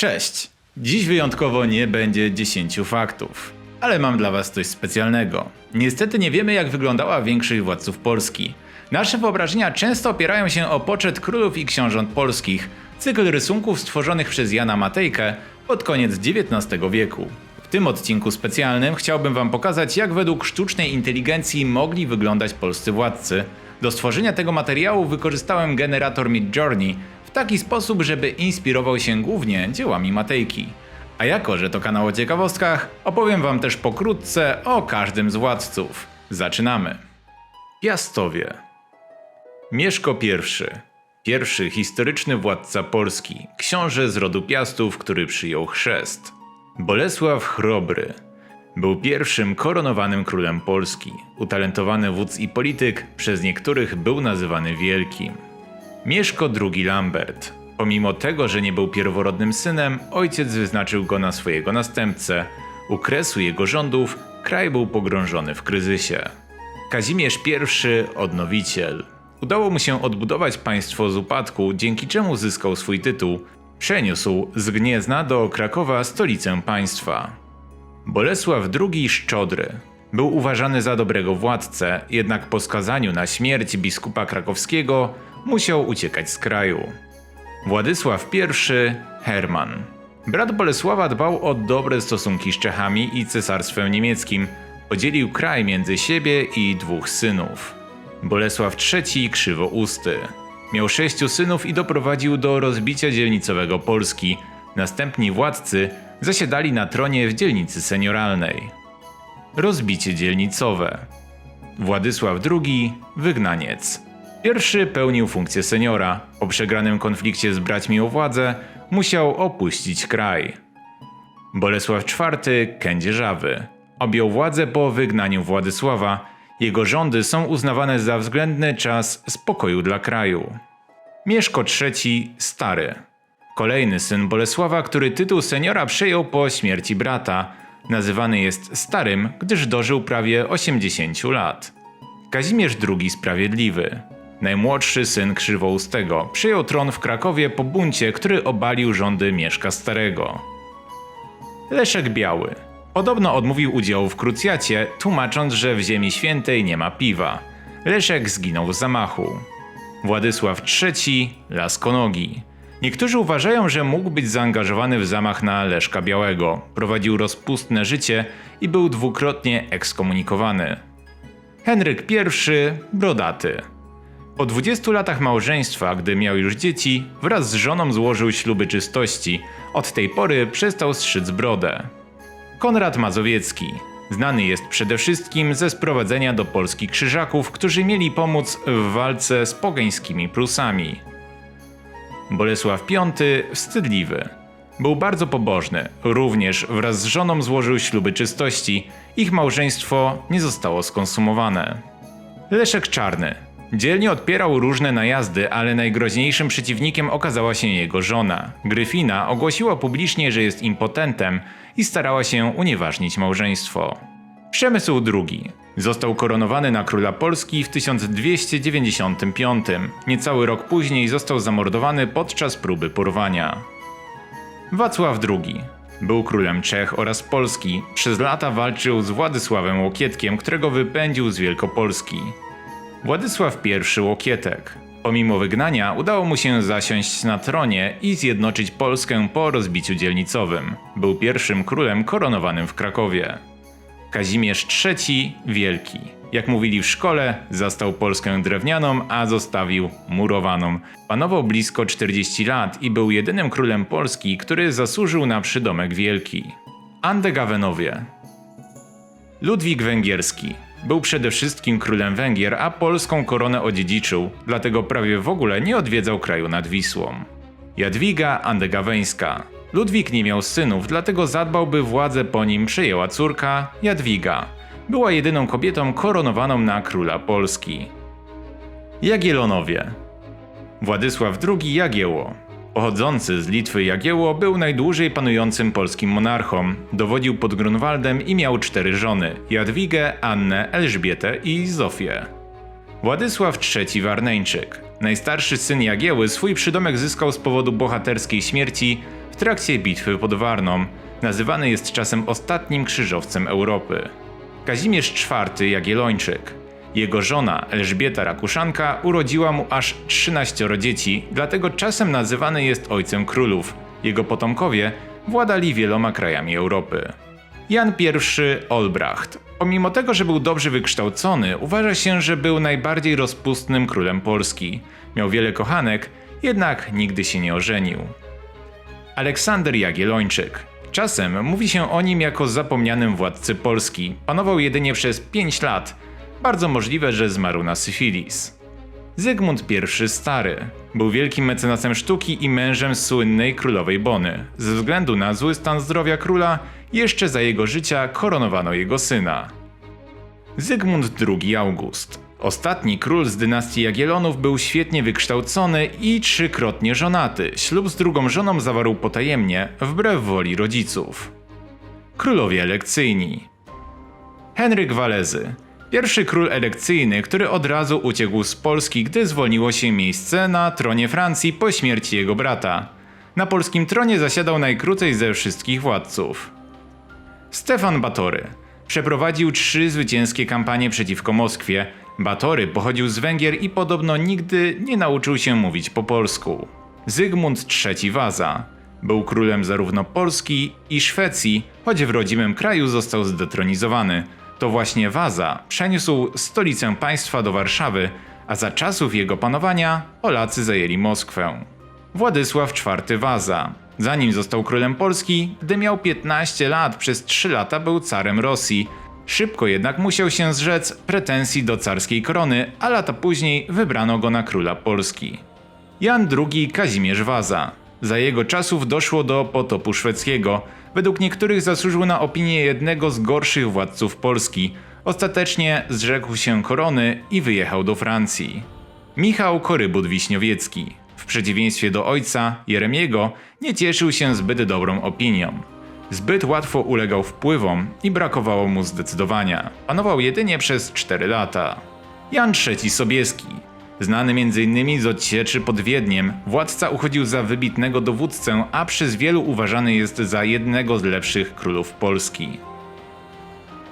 Cześć! Dziś wyjątkowo nie będzie 10 faktów, ale mam dla Was coś specjalnego. Niestety nie wiemy, jak wyglądała większość władców Polski. Nasze wyobrażenia często opierają się o poczet królów i książąt polskich, cykl rysunków stworzonych przez Jana Matejkę pod koniec XIX wieku. W tym odcinku specjalnym chciałbym Wam pokazać, jak według sztucznej inteligencji mogli wyglądać polscy władcy. Do stworzenia tego materiału wykorzystałem generator Midjourney w taki sposób, żeby inspirował się głównie dziełami Matejki. A jako, że to kanał o ciekawostkach, opowiem Wam też pokrótce o każdym z władców. Zaczynamy. Piastowie. Mieszko I. Pierwszy historyczny władca Polski, książę z rodu Piastów, który przyjął chrzest. Bolesław Chrobry. Był pierwszym koronowanym królem Polski. Utalentowany wódz i polityk, przez niektórych był nazywany Wielkim. Mieszko II Lambert. Pomimo tego, że nie był pierworodnym synem, ojciec wyznaczył go na swojego następcę. U kresu jego rządów kraj był pogrążony w kryzysie. Kazimierz I Odnowiciel. Udało mu się odbudować państwo z upadku, dzięki czemu zyskał swój tytuł. Przeniósł z Gniezna do Krakowa stolicę państwa. Bolesław II Szczodry. Był uważany za dobrego władcę, jednak po skazaniu na śmierć biskupa krakowskiego musiał uciekać z kraju. Władysław I Herman. Brat Bolesława dbał o dobre stosunki z Czechami i cesarstwem niemieckim. Podzielił kraj między siebie i dwóch synów. Bolesław III Krzywousty. Miał sześciu synów i doprowadził do rozbicia dzielnicowego Polski. Następni władcy zasiadali na tronie w dzielnicy senioralnej. Rozbicie dzielnicowe. Władysław II Wygnaniec. Pierwszy pełnił funkcję seniora. Po przegranym konflikcie z braćmi o władzę musiał opuścić kraj. Bolesław IV Kędzierzawy. Objął władzę po wygnaniu Władysława. Jego rządy są uznawane za względny czas spokoju dla kraju. Mieszko III Stary. Kolejny syn Bolesława, który tytuł seniora przejął po śmierci brata. Nazywany jest Starym, gdyż dożył prawie 80 lat. Kazimierz II Sprawiedliwy. Najmłodszy syn Krzywoustego przyjął tron w Krakowie po buncie, który obalił rządy Mieszka Starego. Leszek Biały. Podobno odmówił udziału w krucjacie, tłumacząc, że w Ziemi Świętej nie ma piwa. Leszek zginął w zamachu. Władysław III Laskonogi. Niektórzy uważają, że mógł być zaangażowany w zamach na Leszka Białego. Prowadził rozpustne życie i był dwukrotnie ekskomunikowany. Henryk I Brodaty. Po 20 latach małżeństwa, gdy miał już dzieci, wraz z żoną złożył śluby czystości. Od tej pory przestał strzyc brodę. Konrad Mazowiecki. Znany jest przede wszystkim ze sprowadzenia do Polski krzyżaków, którzy mieli pomóc w walce z pogańskimi Prusami. Bolesław V Wstydliwy. Był bardzo pobożny. Również wraz z żoną złożył śluby czystości. Ich małżeństwo nie zostało skonsumowane. Leszek Czarny. Dzielnie odpierał różne najazdy, ale najgroźniejszym przeciwnikiem okazała się jego żona. Gryfina ogłosiła publicznie, że jest impotentem i starała się unieważnić małżeństwo. Przemysł II. Został koronowany na króla Polski w 1295. Niecały rok później został zamordowany podczas próby porwania. Wacław II. Był królem Czech oraz Polski. Przez lata walczył z Władysławem Łokietkiem, którego wypędził z Wielkopolski. Władysław I Łokietek. Pomimo wygnania udało mu się zasiąść na tronie i zjednoczyć Polskę po rozbiciu dzielnicowym. Był pierwszym królem koronowanym w Krakowie. Kazimierz III Wielki. Jak mówili w szkole, zastał Polskę drewnianą, a zostawił murowaną. Panował blisko 40 lat i był jedynym królem Polski, który zasłużył na przydomek wielki. Andegawenowie. Ludwik Węgierski. Był przede wszystkim królem Węgier, a polską koronę odziedziczył, dlatego prawie w ogóle nie odwiedzał kraju nad Wisłą. Jadwiga Andegaweńska. Ludwik nie miał synów, dlatego zadbał, by władzę po nim przejęła córka Jadwiga. Była jedyną kobietą koronowaną na króla Polski. Jagielonowie. Władysław II Jagieło. Pochodzący z Litwy Jagieło był najdłużej panującym polskim monarchą. Dowodził pod Grunwaldem i miał cztery żony: Jadwigę, Annę, Elżbietę i Zofię. Władysław III Warneńczyk. Najstarszy syn Jagieły swój przydomek zyskał z powodu bohaterskiej śmierci w trakcie bitwy pod Warną. Nazywany jest czasem ostatnim krzyżowcem Europy. Kazimierz IV Jagiellończyk. Jego żona Elżbieta Rakuszanka urodziła mu aż 13 dzieci, dlatego czasem nazywany jest ojcem królów. Jego potomkowie władali wieloma krajami Europy. Jan I Olbracht. Pomimo tego, że był dobrze wykształcony, uważa się, że był najbardziej rozpustnym królem Polski. Miał wiele kochanek, jednak nigdy się nie ożenił. Aleksander Jagiellończyk. Czasem mówi się o nim jako zapomnianym władcy Polski. Panował jedynie przez 5 lat. Bardzo możliwe, że zmarł na syfilis. Zygmunt I Stary był wielkim mecenasem sztuki i mężem słynnej królowej Bony. Ze względu na zły stan zdrowia króla, jeszcze za jego życia koronowano jego syna. Zygmunt II August. Ostatni król z dynastii Jagiellonów był świetnie wykształcony i trzykrotnie żonaty. Ślub z drugą żoną zawarł potajemnie, wbrew woli rodziców. Królowie elekcyjni. Henryk Walezy. Pierwszy król elekcyjny, który od razu uciekł z Polski, gdy zwolniło się miejsce na tronie Francji po śmierci jego brata. Na polskim tronie zasiadał najkrócej ze wszystkich władców. Stefan Batory. Przeprowadził trzy zwycięskie kampanie przeciwko Moskwie. Batory pochodził z Węgier i podobno nigdy nie nauczył się mówić po polsku. Zygmunt III Waza. Był królem zarówno Polski i Szwecji, choć w rodzimym kraju został zdetronizowany. To właśnie Waza przeniósł stolicę państwa do Warszawy, a za czasów jego panowania Polacy zajęli Moskwę. Władysław IV Waza. Zanim został królem Polski, gdy miał 15 lat, przez 3 lata był carem Rosji. Szybko jednak musiał się zrzec pretensji do carskiej korony, a lata później wybrano go na króla Polski. Jan II Kazimierz Waza. Za jego czasów doszło do potopu szwedzkiego. Według niektórych zasłużył na opinię jednego z gorszych władców Polski. Ostatecznie zrzekł się korony i wyjechał do Francji. Michał Korybut Wiśniowiecki. W przeciwieństwie do ojca, Jeremiego, nie cieszył się zbyt dobrą opinią. Zbyt łatwo ulegał wpływom i brakowało mu zdecydowania. Panował jedynie przez 4 lata. Jan III Sobieski. Znany m.in. z odsieczy pod Wiedniem, władca uchodził za wybitnego dowódcę, a przez wielu uważany jest za jednego z lepszych królów Polski.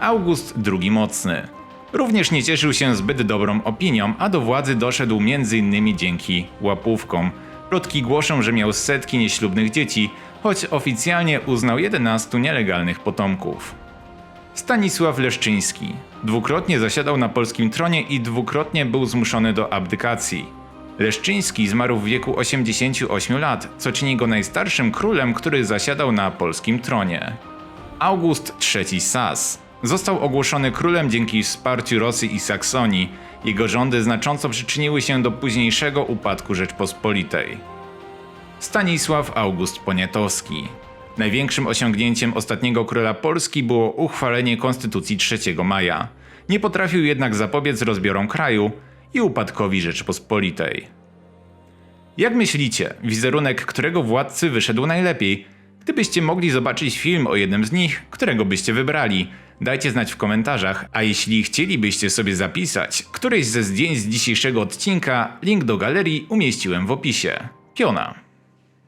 August II Mocny. Również nie cieszył się zbyt dobrą opinią, a do władzy doszedł m.in. dzięki łapówkom. Plotki głoszą, że miał setki nieślubnych dzieci, choć oficjalnie uznał 11 nielegalnych potomków. Stanisław Leszczyński. Dwukrotnie zasiadał na polskim tronie i dwukrotnie był zmuszony do abdykacji. Leszczyński zmarł w wieku 88 lat, co czyni go najstarszym królem, który zasiadał na polskim tronie. August III Sas. Został ogłoszony królem dzięki wsparciu Rosji i Saksonii. Jego rządy znacząco przyczyniły się do późniejszego upadku Rzeczpospolitej. Stanisław August Poniatowski. Największym osiągnięciem ostatniego króla Polski było uchwalenie Konstytucji 3 maja. Nie potrafił jednak zapobiec rozbiorom kraju i upadkowi Rzeczpospolitej. Jak myślicie, wizerunek którego władcy wyszedł najlepiej? Gdybyście mogli zobaczyć film o jednym z nich, którego byście wybrali? Dajcie znać w komentarzach, a jeśli chcielibyście sobie zapisać któreś ze zdjęć z dzisiejszego odcinka, link do galerii umieściłem w opisie. Piona.